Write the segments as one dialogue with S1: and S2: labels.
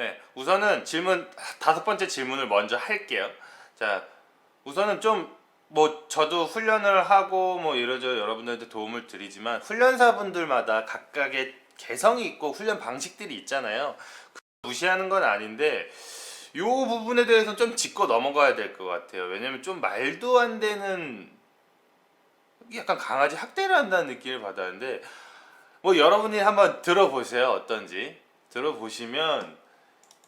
S1: 네, 우선은 질문 다섯 번째 질문을 먼저 할게요. 자, 우선은 좀 뭐 저도 훈련을 하고 뭐 이러저 여러분들한테 도움을 드리지만 훈련사분들마다 각각의 개성이 있고 훈련 방식들이 있잖아요. 그 무시하는 건 아닌데 요 부분에 대해서는 좀 짚고 넘어가야 될 것 같아요. 왜냐면 좀 말도 안 되는 약간 강아지 학대를 한다는 느낌을 받았는데 뭐 여러분이 한번 들어보세요 어떤지 들어보시면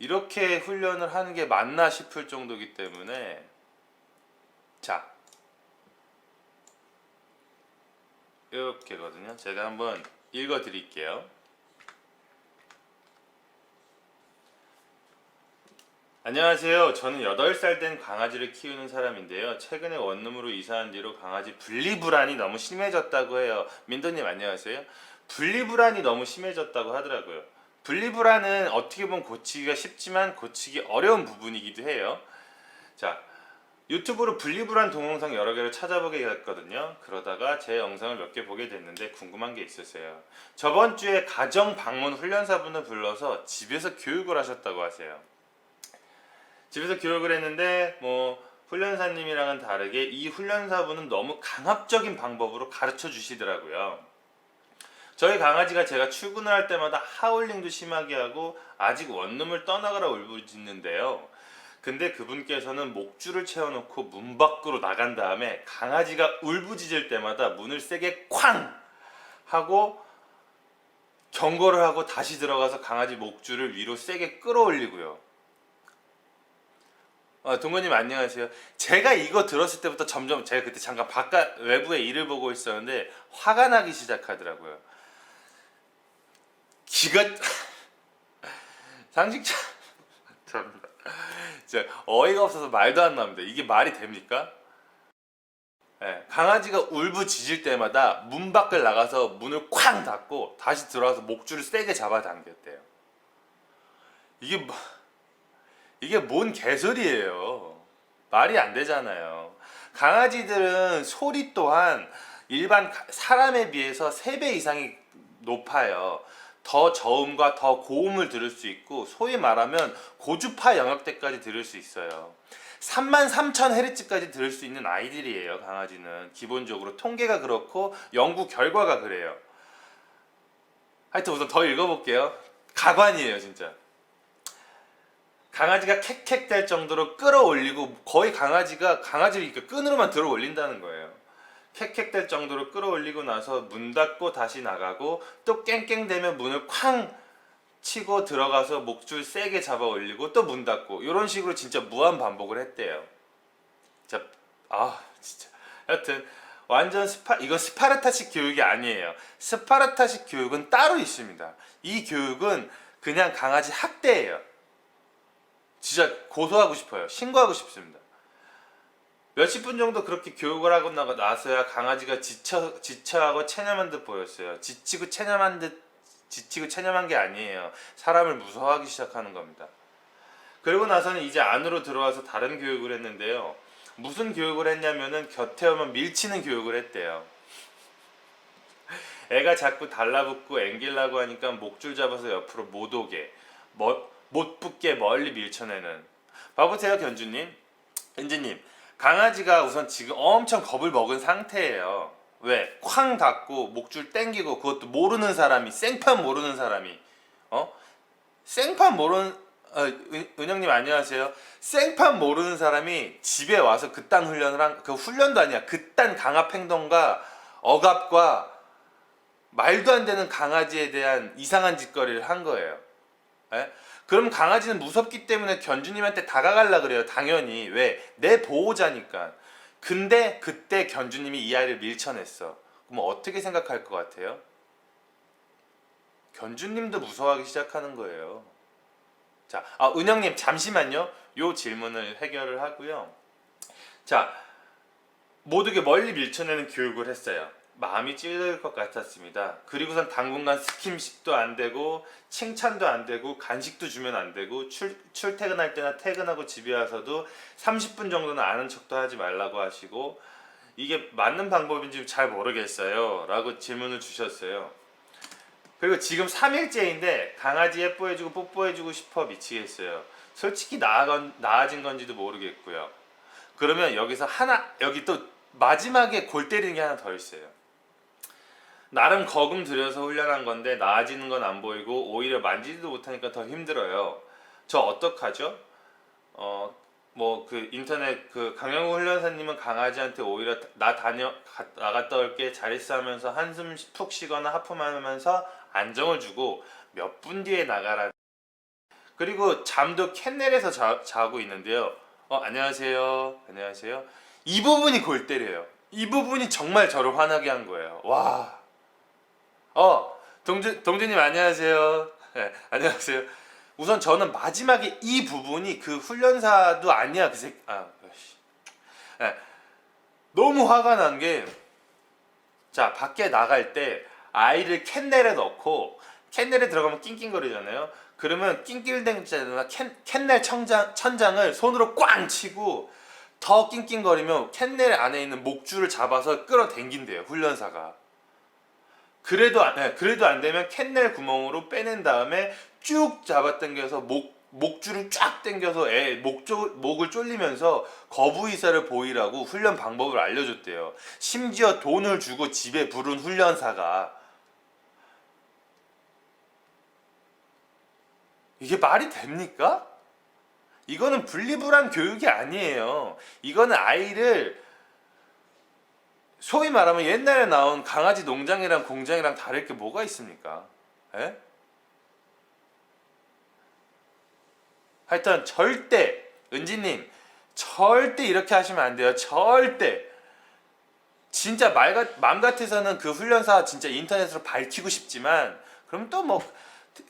S1: 이렇게 훈련을 하는 게 맞나 싶을 정도이기 때문에 자 이렇게거든요 제가 한번 읽어 드릴게요 안녕하세요. 저는 8살 된 강아지를 키우는 사람인데요. 최근에 원룸으로 이사한 뒤로 강아지 분리불안이 너무 심해졌다고 해요. 민도님 안녕하세요. 분리불안이 너무 심해졌다고 하더라고요. 분리불안은 어떻게 보면 고치기가 쉽지만 고치기 어려운 부분이기도 해요. 자, 유튜브로 분리불안 동영상 여러 개를 찾아보게 됐거든요. 그러다가 제 영상을 몇 개 보게 됐는데 궁금한 게 있었어요. 저번 주에 가정 방문 훈련사분을 불러서 집에서 교육을 하셨다고 하세요. 집에서 교육을 했는데 뭐 훈련사님이랑은 다르게 이 훈련사분은 너무 강압적인 방법으로 가르쳐 주시더라고요. 저희 강아지가 제가 출근을 할 때마다 하울링도 심하게 하고 아직 원룸을 떠나가라 울부짖는데요. 근데 그분께서는 목줄을 채워놓고 문 밖으로 나간 다음에 강아지가 울부짖을 때마다 문을 세게 쾅 하고 경고를 하고 다시 들어가서 강아지 목줄을 위로 세게 끌어올리고요. 아, 동건님 안녕하세요. 제가 이거 들었을 때부터 점점 제가 그때 잠깐 바깥 외부에 일을 보고 있었는데 화가 나기 시작하더라고요. 기가 상식자 참 진짜 어이가 없어서 말도 안 나옵니다. 이게 말이 됩니까? 예, 강아지가 울부짖을 때마다 문 밖을 나가서 문을 쾅 닫고 다시 들어와서 목줄을 세게 잡아당겼대요. 이게 뭐 이게 뭔 개소리예요. 말이 안 되잖아요. 강아지들은 소리 또한 일반 가- 사람에 비해서 3배 이상이 높아요. 더 저음과 더 고음을 들을 수 있고 소위 말하면 고주파 영역대까지 들을 수 있어요. 33,000Hz까지 들을 수 있는 아이들이에요. 강아지는 기본적으로 통계가 그렇고 연구 결과가 그래요. 하여튼 우선 더 읽어볼게요. 가관이에요, 진짜. 강아지가 캑캑 될 정도로 끌어올리고 거의 강아지가 강아지를 이렇게 끈으로만 들어 올린다는 거예요. 캑캑 될 정도로 끌어올리고 나서 문 닫고 다시 나가고 또 깽깽 되면 문을 쾅 치고 들어가서 목줄 세게 잡아 올리고 또 문 닫고 이런 식으로 진짜 무한 반복을 했대요. 진짜 아 진짜 하여튼 완전 스파 이거 스파르타식 교육이 아니에요. 스파르타식 교육은 따로 있습니다. 이 교육은 그냥 강아지 학대예요. 진짜 고소하고 싶어요. 신고하고 싶습니다. 몇십 분 정도 그렇게 교육을 하고 나서야 강아지가 지쳐 지쳐하고 체념한 듯 보였어요. 지치고 체념한 듯 지치고 체념한 게 아니에요. 사람을 무서워하기 시작하는 겁니다. 그리고 나서는 이제 안으로 들어와서 다른 교육을 했는데요. 무슨 교육을 했냐면은 곁에 오면 밀치는 교육을 했대요. 애가 자꾸 달라붙고 앵길라고 하니까 목줄 잡아서 옆으로 못 오게 뭐, 못 붙게 멀리 밀쳐내는 봐보세요 견주님 은지님 강아지가 우선 지금 엄청 겁을 먹은 상태예요 왜? 쾅 닫고 목줄 땡기고 그것도 모르는 사람이 생판 모르는 사람이 어? 생판 모르는 어, 은, 은영님 안녕하세요 생판 모르는 사람이 집에 와서 그딴 훈련을 한 그 훈련도 아니야 그딴 강압 행동과 억압과 말도 안 되는 강아지에 대한 이상한 짓거리를 한 거예요. 예? 그럼 강아지는 무섭기 때문에 견주님한테 다가가려 그래요. 당연히 왜? 내 보호자니까. 근데 그때 견주님이 이 아이를 밀쳐냈어. 그럼 어떻게 생각할 것 같아요? 견주님도 무서워하기 시작하는 거예요. 자, 아, 은영님 잠시만요. 요 질문을 해결을 하고요. 자, 모두게 멀리 밀쳐내는 교육을 했어요. 마음이 찔릴 것 같았습니다. 그리고선 당분간 스킨십도 안 되고 칭찬도 안 되고 간식도 주면 안 되고 출, 출퇴근할 때나 퇴근하고 집에 와서도 30분 정도는 아는 척도 하지 말라고 하시고 이게 맞는 방법인지 잘 모르겠어요. 라고 질문을 주셨어요. 그리고 지금 3일째인데 강아지 예뻐해주고 뽀뽀해주고 싶어 미치겠어요. 솔직히 나아건, 나아진 건지도 모르겠고요. 그러면 여기서 하나 여기 또 마지막에 골 때리는 게 하나 더 있어요. 나름 거금 들여서 훈련한 건데 나아지는 건 안 보이고 오히려 만지지도 못하니까 더 힘들어요. 저 어떡하죠? 어, 뭐 그 인터넷 그 강영우 훈련사님은 강아지한테 오히려 나 다녀 가- 나갔다 올게 잘 있어 하면서 한숨 푹 쉬거나 하품하면서 안정을 주고 몇 분 뒤에 나가라. 그리고 잠도 캔넬에서 자, 자고 있는데요. 어 안녕하세요. 안녕하세요. 이 부분이 골 때려요. 이 부분이 정말 저를 화나게 한 거예요. 와. 어 동준 동준님 안녕하세요. 네, 안녕하세요. 우선 저는 마지막에 이 부분이 그 훈련사도 아니야 그 새. 아, 씨. 네, 너무 화가 난 게 자 밖에 나갈 때 아이를 캔넬에 넣고 캔넬에 들어가면 낑낑거리잖아요. 그러면 낑낑대잖아 캔 캔넬 천장 천장을 손으로 꽝 치고 더 낑낑거리면 캔넬 안에 있는 목줄을 잡아서 끌어당긴대요 훈련사가. 그래도 안, 네, 그래도 안 되면 캔넬 구멍으로 빼낸 다음에 쭉 잡아당겨서 목 목줄을 쫙 당겨서 애 목조, 목을 쫄리면서 거부 의사를 보이라고 훈련 방법을 알려줬대요. 심지어 돈을 주고 집에 부른 훈련사가 이게 말이 됩니까? 이거는 분리불안 교육이 아니에요. 이거는 아이를 소위 말하면 옛날에 나온 강아지 농장이랑 공장이랑 다를 게 뭐가 있습니까? 에? 하여튼 절대 은지님 절대 이렇게 하시면 안 돼요. 절대 진짜 말 같, 맘 같아서는 그 훈련사 진짜 인터넷으로 밝히고 싶지만 그럼 또 뭐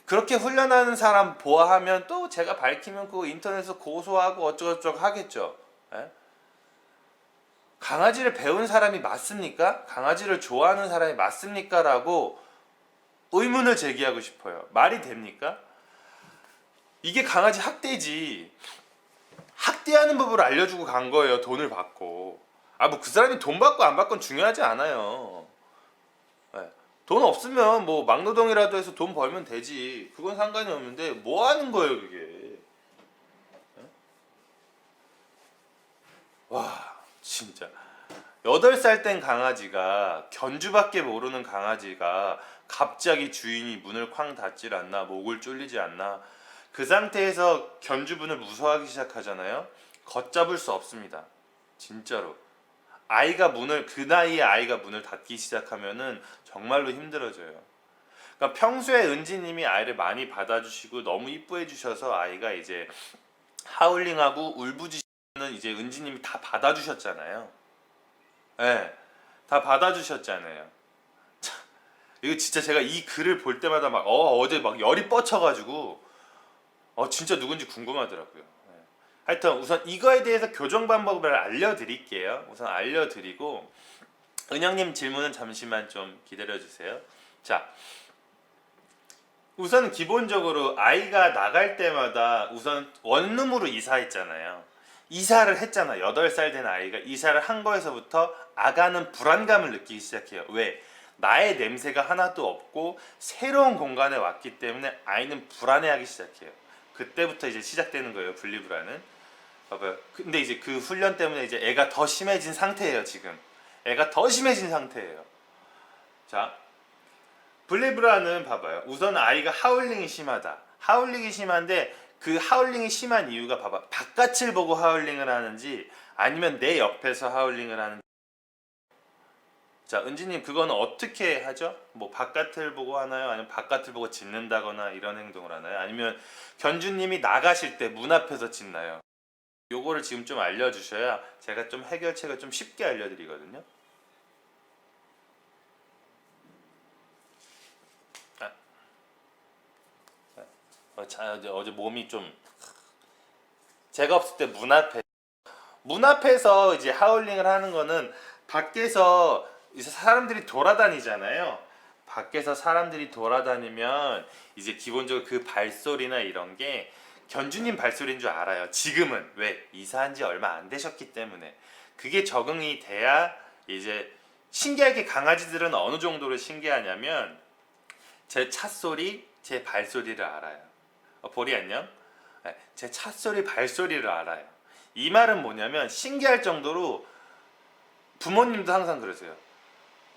S1: 그렇게 훈련하는 사람 보아하면 또 제가 밝히면 그 인터넷에서 고소하고 어쩌고저쩌고 하겠죠. 에? 강아지를 배운 사람이 맞습니까? 강아지를 좋아하는 사람이 맞습니까? 라고 의문을 제기하고 싶어요. 말이 됩니까? 이게 강아지 학대지. 학대하는 법을 알려주고 간 거예요. 돈을 받고. 아, 뭐 그 사람이 돈 받고 안 받건 중요하지 않아요. 네. 돈 없으면 뭐 막노동이라도 해서 돈 벌면 되지. 그건 상관이 없는데 뭐 하는 거예요, 그게. 네? 와, 진짜. 8살 된 강아지가 견주밖에 모르는 강아지가 갑자기 주인이 문을 쾅 닫질 않나 목을 졸리지 않나. 그 상태에서 견주분을 무서워하기 시작하잖아요. 걷잡을 수 없습니다. 진짜로. 아이가 문을 그 나이에 아이가 문을 닫기 시작하면은 정말로 힘들어져요. 그러니까 평소에 은지님이 아이를 많이 받아주시고 너무 이뻐해 주셔서 아이가 이제 하울링하고 울부짖 는 이제 은지님이 다 받아주셨잖아요 예, 다 받아주셨잖아요. 참, 이거 진짜 제가 이 글을 볼 때마다 막, 어, 어제 막 열이 뻗쳐가지고, 어, 진짜 누군지 궁금하더라고요. 예. 하여튼 우선 이거에 대해서 교정 방법을 알려드릴게요. 우선 알려드리고, 은영님 질문은 잠시만 좀 기다려주세요. 자, 우선 기본적으로 아이가 나갈 때마다 우선 원룸으로 이사했잖아요. 이사를 했잖아. 8살 된 아이가 이사를 한 거에서부터 아가는 불안감을 느끼기 시작해요. 왜? 나의 냄새가 하나도 없고 새로운 공간에 왔기 때문에 아이는 불안해하기 시작해요. 그때부터 이제 시작되는 거예요. 분리불안은. 봐봐요. 근데 이제 그 훈련 때문에 이제 애가 더 심해진 상태예요. 지금. 애가 더 심해진 상태예요. 자, 분리불안은 봐봐요. 우선 아이가 하울링이 심하다. 하울링이 심한데 그 하울링이 심한 이유가 봐봐. 바깥을 보고 하울링을 하는지 아니면 내 옆에서 하울링을 하는지. 자, 은지님 그거는 어떻게 하죠? 뭐 바깥을 보고 하나요? 아니면 바깥을 보고 짖는다거나 이런 행동을 하나요? 아니면 견주님이 나가실 때 문 앞에서 짖나요? 요거를 지금 좀 알려주셔야 제가 좀 해결책을 좀 쉽게 알려드리거든요. 어, 자, 어제, 어제 몸이 좀 제가 없을 때 문 앞에 문 앞에서 이제 하울링을 하는 거는 밖에서 이제 사람들이 돌아다니잖아요. 밖에서 사람들이 돌아다니면 이제 기본적으로 그 발소리나 이런 게 견주님 발소리인 줄 알아요. 지금은 왜 이사한 지 얼마 안 되셨기 때문에 그게 적응이 돼야 이제 신기하게 강아지들은 어느 정도로 신기하냐면 제 찻소리, 제 발소리를 알아요. 어, 보리 안녕? 네, 제 찻소리, 발소리를 알아요. 이 말은 뭐냐면 신기할 정도로 부모님도 항상 그러세요.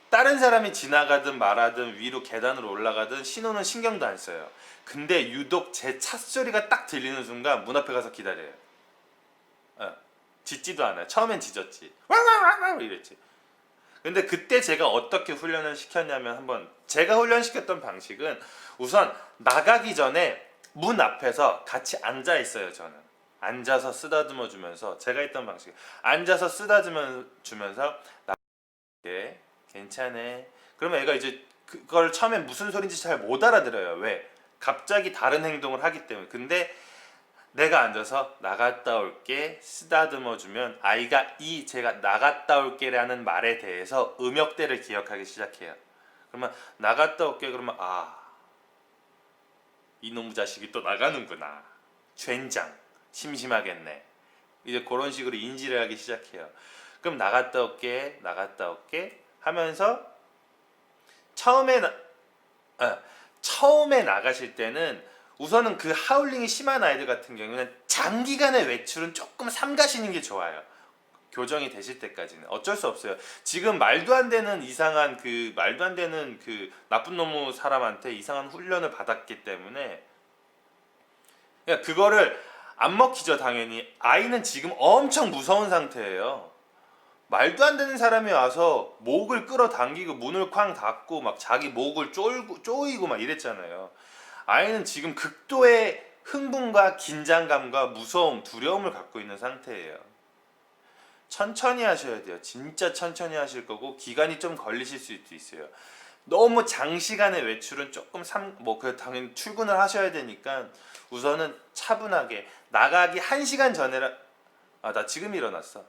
S1: 다른 사람이 지나가든 말하든 위로 계단으로 올라가든 신호는 신경도 안 써요. 근데 유독 제 찻소리가 딱 들리는 순간 문 앞에 가서 기다려요. 어, 짖지도 않아요. 처음엔 짖었지. 와와와와 이랬지. 근데 그때 제가 어떻게 훈련을 시켰냐면 한번 제가 훈련시켰던 방식은 우선 나가기 전에 문 앞에서 같이 앉아 있어요 저는. 앉아서 쓰다듬어 주면서 제가 했던 방식 앉아서 쓰다듬어 주면서 나게 괜찮네 그러면 애가 이제 그걸 처음엔 무슨 소린지 잘 못 알아들어요. 왜? 갑자기 다른 행동을 하기 때문에. 근데 내가 앉아서 나갔다 올게 쓰다듬어 주면 아이가 이 제가 나갔다 올게라는 말에 대해서 음역대를 기억하기 시작해요. 그러면 나갔다 올게 그러면 아 이놈 자식이 또 나가는구나. 젠장 심심하겠네. 이제 그런 식으로 인지를 하기 시작해요. 그럼 나갔다 올게 나갔다 올게 하면서 처음에 나, 아, 처음에 나가실 때는 우선은 그 하울링이 심한 아이들 같은 경우는 장기간의 외출은 조금 삼가시는 게 좋아요. 교정이 되실 때까지는 어쩔 수 없어요. 지금 말도 안 되는 이상한 그 말도 안 되는 그 나쁜 놈의 사람한테 이상한 훈련을 받았기 때문에 그냥 그거를 안 먹히죠 당연히 아이는 지금 엄청 무서운 상태예요. 말도 안 되는 사람이 와서 목을 끌어당기고 문을 쾅 닫고 막 자기 목을 쫄고 쪼이고 막 이랬잖아요. 아이는 지금 극도의 흥분과 긴장감과 무서움, 두려움을 갖고 있는 상태예요. 천천히 하셔야 돼요. 진짜 천천히 하실 거고 기간이 좀 걸리실 수도 있어요. 너무 장시간의 외출은 조금 삼뭐그 당연히 출근을 하셔야 되니까 우선은 차분하게 나가기 1시간 전에라 아나 지금 일어났어.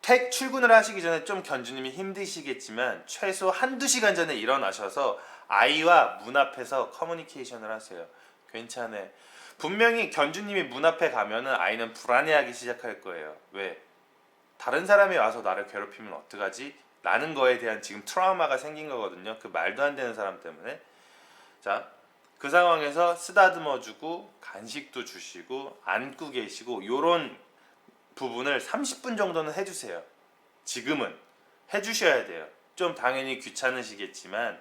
S1: 택 출근을 하시기 전에 좀 견주님이 힘드시겠지만 최소 한두 시간 전에 일어나셔서 아이와 문 앞에서 커뮤니케이션을 하세요. 괜찮아. 분명히 견주님이 문 앞에 가면은 아이는 불안해하기 시작할 거예요. 왜? 다른 사람이 와서 나를 괴롭히면 어떡하지? 라는 거에 대한 지금 트라우마가 생긴 거거든요. 그 말도 안 되는 사람 때문에. 자, 그 상황에서 쓰다듬어 주고 간식도 주시고 안고 계시고 요런 부분을 30분 정도는 해 주세요. 지금은 해 주셔야 돼요. 좀 당연히 귀찮으시겠지만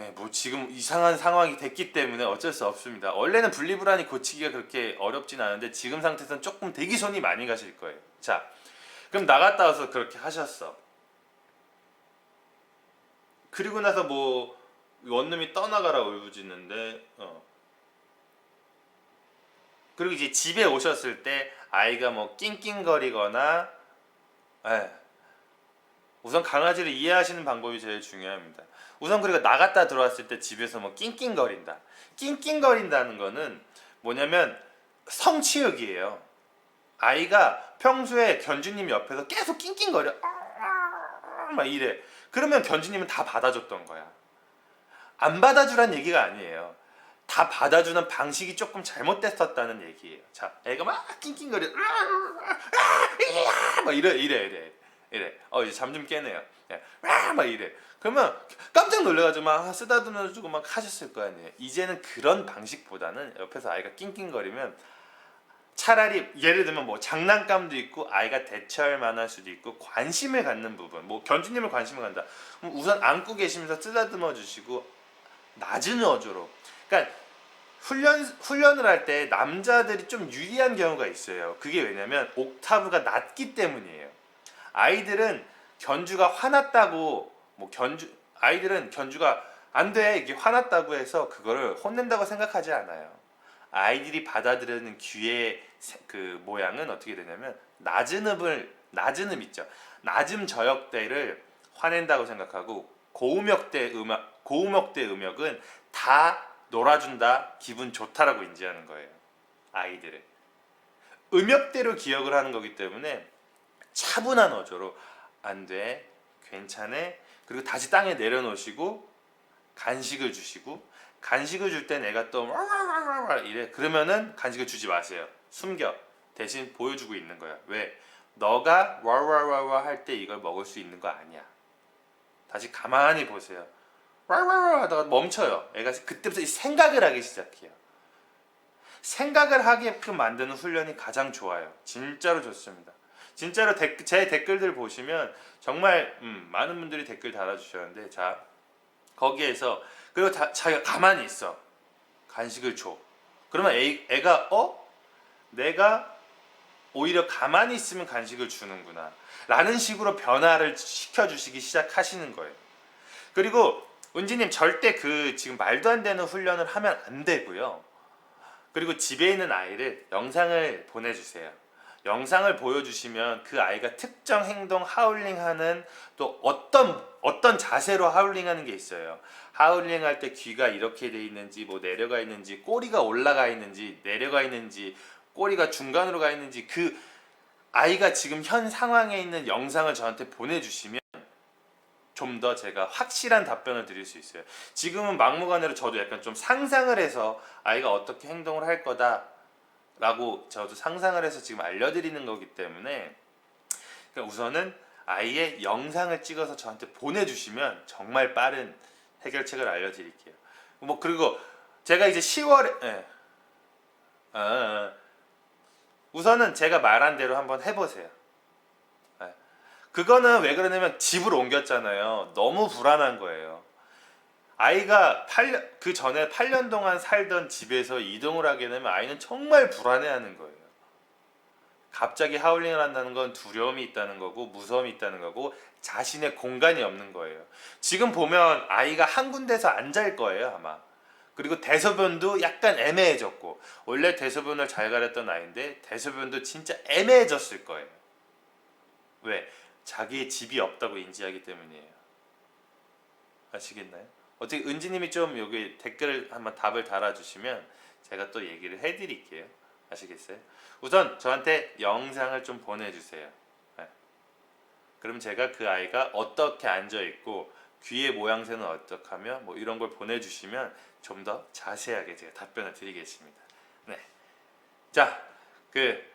S1: 예, 뭐 지금 이상한 상황이 됐기 때문에 어쩔 수 없습니다. 원래는 분리불안이 고치기가 그렇게 어렵진 않은데 지금 상태에서는 조금 대기 손이 많이 가실 거예요. 자, 그럼 나갔다 와서 그렇게 하셨어. 그리고 나서 뭐 원룸이 떠나가라 울부짖는데 어. 그리고 이제 집에 오셨을 때 아이가 뭐 낑낑거리거나 예. 우선 강아지를 이해하시는 방법이 제일 중요합니다. 우선 그리고 나갔다 들어왔을 때 집에서 뭐 낑낑거린다. 낑낑거린다는 거는 뭐냐면 성취욕이에요. 아이가 평소에 견주님 옆에서 계속 낑낑거려. 막 이래. 그러면 견주님은 다 받아줬던 거야. 안 받아주란 얘기가 아니에요. 다 받아주는 방식이 조금 잘못됐었다는 얘기예요. 자, 애가 막 낑낑거려. 막 이래, 이래, 이래. 이래. 어, 이제 잠 좀 깨네요. 예. 막 이래. 그러면 깜짝 놀래가지고 막 쓰다듬어주고 막 하셨을 거 아니에요. 이제는 그런 방식보다는 옆에서 아이가 낑낑거리면 차라리 예를 들면 뭐 장난감도 있고 아이가 대처할 만할 수도 있고 관심을 갖는 부분 뭐 견주님을 관심을 그럼 우선 안고 계시면서 쓰다듬어 주시고 낮은 어조로 그러니까 훈련 훈련을 할 때 남자들이 좀 유리한 경우가 있어요 그게 왜냐면 옥타브가 낮기 때문이에요 아이들은 견주가 화났다고 뭐 견주 아이들은 견주가 안 돼 이게 화났다고 해서 그거를 혼낸다고 생각하지 않아요. 아이들이 받아들이는 귀의 세- 그 모양은 어떻게 되냐면 낮은 음을 낮은 음 있죠. 낮음 저역대를 화낸다고 생각하고 고음역대 음악 고음역대 음역은 다 놀아준다 기분 좋다라고 인지하는 거예요. 아이들은 음역대로 기억을 하는 거기 때문에 차분한 어조로 안 돼, 괜찮아. 그리고 다시 땅에 내려놓으시고 간식을 주시고 간식을 줄 때 내가 또 이래 그러면은 간식을 주지 마세요. 숨겨 대신 보여주고 있는 거야. 왜? 너가 와와와와 할 때 이걸 먹을 수 있는 거 아니야. 다시 가만히 보세요. 와와와 하다가 멈춰요. 애가 그때부터 이 생각을 하기 시작해요. 생각을 하게끔 만드는 훈련이 가장 좋아요. 진짜로 좋습니다. 진짜로 댓- 제 댓글들 보시면 정말 음, 많은 분들이 댓글 달아주셨는데 자 거기에서 그리고 다, 자기가 가만히 있어. 간식을 줘. 그러면 애, 애가 어? 내가 오히려 가만히 있으면 간식을 주는구나. 라는 식으로 변화를 시켜주시기 시작하시는 거예요. 그리고 은지님 절대 그 지금 말도 안 되는 훈련을 하면 안 되고요. 그리고 집에 있는 아이를 영상을 보내주세요 영상을 보여주시면 그 아이가 특정 행동 하울링하는 또 어떤 어떤 자세로 하울링하는 게 있어요. 하울링할 때 귀가 이렇게 돼 있는지 뭐 내려가 있는지 꼬리가 올라가 있는지 내려가 있는지 꼬리가 중간으로 가 있는지 그 아이가 지금 현 상황에 있는 영상을 저한테 보내주시면 좀 더 제가 확실한 답변을 드릴 수 있어요. 지금은 막무가내로 저도 약간 좀 상상을 해서 아이가 어떻게 행동을 할 거다. 라고 저도 상상을 해서 지금 알려드리는 거기 때문에 그러니까 우선은 아이의 영상을 찍어서 저한테 보내주시면 정말 빠른 해결책을 알려드릴게요. 뭐 그리고 제가 이제 10월에 예. 아, 아. 우선은 제가 말한 대로 한번 해보세요. 예. 그거는 왜 그러냐면 집을 옮겼잖아요. 너무 불안한 거예요. 아이가 8년 그 전에 8년 동안 살던 집에서 이동을 하게 되면 아이는 정말 불안해하는 거예요. 갑자기 하울링을 한다는 건 두려움이 있다는 거고 무서움이 있다는 거고 자신의 공간이 없는 거예요. 지금 보면 아이가 한 군데서 안잘 거예요 아마. 그리고 대소변도 약간 애매해졌고 원래 대소변을 잘 가렸던 아이인데 대소변도 진짜 애매해졌을 거예요. 왜? 자기의 집이 없다고 인지하기 때문이에요. 아시겠나요? 어떻게 은지님이 좀 여기 댓글을 한번 답을 달아주시면 제가 또 얘기를 해드릴게요. 아시겠어요? 우선 저한테 영상을 좀 보내주세요. 네. 그럼 제가 그 아이가 어떻게 앉아 있고 귀의 모양새는 어떡하며 뭐 이런 걸 보내주시면 좀 더 자세하게 제가 답변을 드리겠습니다. 네. 자, 그